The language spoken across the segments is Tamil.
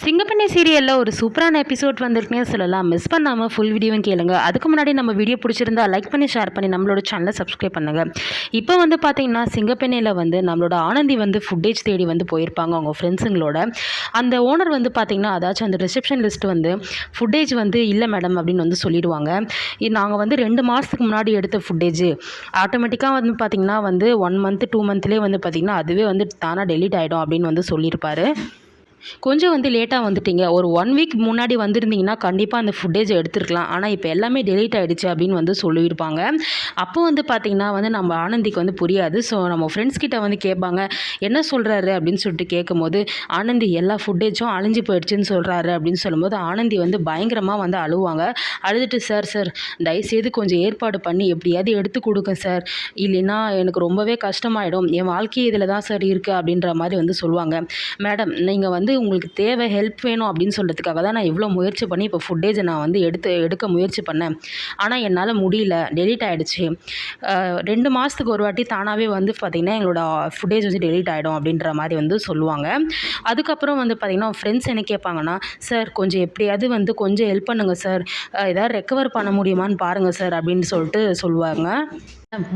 சிங்கப்பண்ணி சீரியலில் ஒரு சூப்பரான எபிசோட் வந்திருக்குனே சொல்லலாம். மிஸ் பண்ணாமல் ஃபுல் வீடியோவும் கேளுங்க. அதுக்கு முன்னாடி நம்ம வீடியோ பிடிச்சிருந்தா லைக் பண்ணி ஷேர் பண்ணி நம்மளோட சேனலை சப்ஸ்கிரைப் பண்ணுங்க. இப்போ வந்து பார்த்தீங்கன்னா சிங்கப்பெண்ணையில் வந்து நம்மளோட ஆனந்தி வந்து ஃபுட்டேஜ் தேடி வந்து போயிருப்பாங்க அவங்க ஃப்ரெண்ட்ஸுங்களோட அந்த ஓனர் வந்து பார்த்தீங்கன்னா அதாச்சும் அந்த ரிசப்ஷன் லிஸ்ட் வந்து ஃபுட்டேஜ் வந்து இல்லை மேடம் அப்படின்னு வந்து சொல்லிடுவாங்க. நாங்கள் வந்து ரெண்டு மாதத்துக்கு முன்னாடி எடுத்த ஃபுட்டேஜ் ஆட்டோமேட்டிக்காக வந்து பார்த்தீங்கன்னா வந்து ஒன் மந்த் டூ மந்த்லேயே வந்து பார்த்தீங்கன்னா அதுவே வந்து தானாக டெலிட் ஆகிடும் அப்படின்னு வந்து சொல்லியிருப்பாரு. கொஞ்சம் வந்து லேட்டாக வந்துட்டீங்க. ஒரு ஒன் வீக் முன்னாடி வந்திருந்தீங்கன்னா கண்டிப்பாக அந்த ஃபுட்டேஜ் எடுத்துருக்கலாம். ஆனால் இப்போ எல்லாமே டெலீட் ஆகிடுச்சு அப்படின்னு வந்து சொல்லியிருப்பாங்க. அப்போ வந்து பார்த்திங்கன்னா வந்து நம்ம ஆனந்திக்கு வந்து புரியாது. ஸோ நம்ம ஃப்ரெண்ட்ஸ் கிட்ட வந்து கேட்பாங்க என்ன சொல்கிறாரு அப்படின்னு சொல்லிட்டு கேட்கும்போது ஆனந்தி எல்லா ஃபுட்டேஜும் அழிஞ்சு போயிடுச்சுன்னு சொல்கிறாரு அப்படின்னு சொல்லும்போது ஆனந்தி வந்து பயங்கரமாக வந்து அழுவாங்க. அழுதுட்டு சார் சார் தயவுசெய்து கொஞ்சம் ஏற்பாடு பண்ணி எப்படியாவது எடுத்து கொடுங்க சார் இல்லைன்னா எனக்கு ரொம்பவே கஷ்டமாயிடும். என் வாழ்க்கை இதில் தான் சார் இருக்குது அப்படின்ற மாதிரி வந்து சொல்லுவாங்க. மேடம் நீங்கள் வந்து வந்து உங்களுக்கு தேவை ஹெல்ப் வேணும் அப்படின்னு சொல்கிறதுக்காக தான் நான் இவ்வளோ முயற்சி பண்ணி இப்போ ஃபுட்டேஜை நான் வந்து எடுத்து எடுக்க முயற்சி பண்ணேன். ஆனால் என்னால் முடியல. டெலீட் ஆகிடுச்சு ரெண்டு மாதத்துக்கு ஒரு வாட்டி தானாகவே வந்து பார்த்திங்கன்னா எங்களோட ஃபுட்டேஜ் வந்து டெலீட் ஆகிடும் அப்படின்ற மாதிரி வந்து சொல்லுவாங்க. அதுக்கப்புறம் வந்து பார்த்திங்கன்னா ஃப்ரெண்ட்ஸ் என்ன கேட்பாங்கன்னா சார் கொஞ்சம் எப்படியாவது வந்து கொஞ்சம் ஹெல்ப் பண்ணுங்கள் சார் ஏதாவது ரெக்கவர் பண்ண முடியுமான்னு பாருங்கள் சார் அப்படின்னு சொல்லிட்டு சொல்லுவாங்க.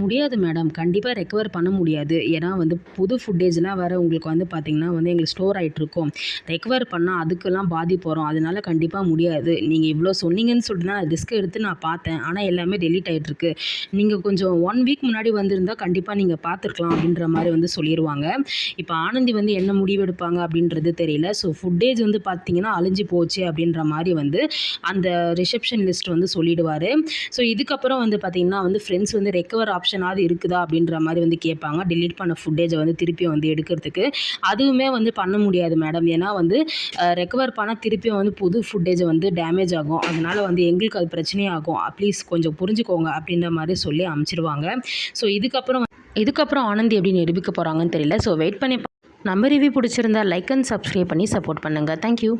முடியாது மேடம் கண்டிப்பாக ரெக்கவர் பண்ண முடியாது. ஏன்னா வந்து புது ஃபுட்டேஜ்லாம் வேறு உங்களுக்கு வந்து பார்த்திங்கன்னா வந்து எங்களுக்கு ஸ்டோர் ஆகிட்ருக்கும் ரெக்கவர் பண்ணால் அதுக்கெல்லாம் பாதிப்பு வரும். அதனால கண்டிப்பாக முடியாது. நீங்கள் இவ்வளோ சொன்னீங்கன்னு சொல்லிட்டு நான் ரிஸ்க் எடுத்து நான் பார்த்தேன். ஆனால் எல்லாமே டெலீட் ஆகிட்ருக்கு நீங்கள் கொஞ்சம் ஒன் வீக் முன்னாடி வந்திருந்தால் கண்டிப்பாக நீங்கள் பார்த்துருக்கலாம் அப்படின்ற மாதிரி வந்து சொல்லிடுவாங்க இப்போ ஆனந்தி வந்து என்ன முடிவு எடுப்பாங்க அப்படின்றது தெரியல. ஸோ ஃபுட்டேஜ் வந்து பார்த்திங்கன்னா அழிஞ்சு போச்சு அப்படின்ற மாதிரி வந்து அந்த ரிசப்ஷன் லிஸ்ட் வந்து சொல்லிடுவார். ஸோ இதுக்கப்புறம் வந்து பார்த்திங்கன்னா வந்து ஃப்ரெண்ட்ஸ் வந்து ரெக்கவர் ரெக்கவர் ஆப்ஷனாவது இருக்குதா அப்படின்ற மாதிரி வந்து கேட்பாங்க. டிலீட் பண்ண ஃபுட்டேஜை வந்து திருப்பி வந்து எடுக்கிறதுக்கு. அதுவுமே வந்து பண்ண முடியாது மேடம் ஏன்னா வந்து ரெக்கவர் பண்ணால் திருப்பியும் வந்து புது ஃபுட்டேஜை வந்து டேமேஜ் ஆகும். அதனால் வந்து எங்களுக்கு அது பிரச்சனையாகும். ப்ளீஸ் கொஞ்சம் புரிஞ்சுக்கோங்க அப்படின்ற மாதிரி சொல்லி அமுச்சிடுவாங்க ஸோ இதுக்கப்புறம் இதுக்கப்புறம் ஆனந்தி எப்படி நிரூபிக்க போகிறாங்கன்னு தெரியல. ஸோ வெயிட் பண்ணி நம்ம ரிவ்யூ பிடிச்சிருந்தா லைக் அண்ட் சப்ஸ்கிரைப் பண்ணி சப்போர்ட் பண்ணுங்கள் தேங்க்யூ